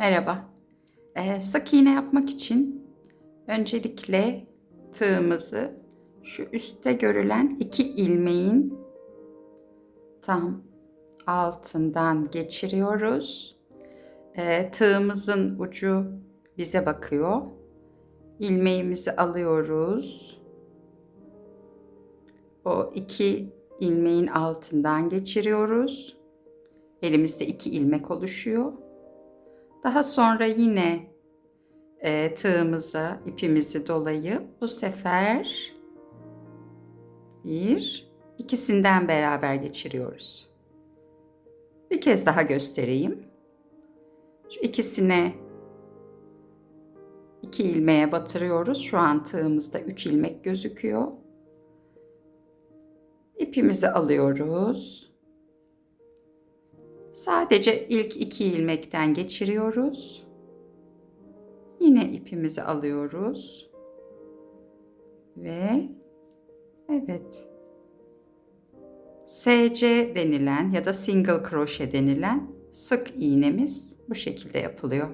Merhaba. Ee, sık iğne yapmak için öncelikle tığımızı şu üstte görülen iki ilmeğin tam altından geçiriyoruz. Ee, tığımızın ucu bize bakıyor. İlmeğimizi alıyoruz. O iki ilmeğin altından geçiriyoruz. Elimizde iki ilmek oluşuyor. Daha sonra yine e, tığımıza ipimizi dolayıp bu sefer bir ikisinden beraber geçiriyoruz. Bir kez daha göstereyim. Şu ikisine iki ilmeğe batırıyoruz. Şu an tığımızda üç ilmek gözüküyor. İpimizi alıyoruz. Sadece ilk iki ilmekten geçiriyoruz. Yine ipimizi alıyoruz. Ve evet. SC denilen ya da single crochet denilen sık iğnemiz bu şekilde yapılıyor.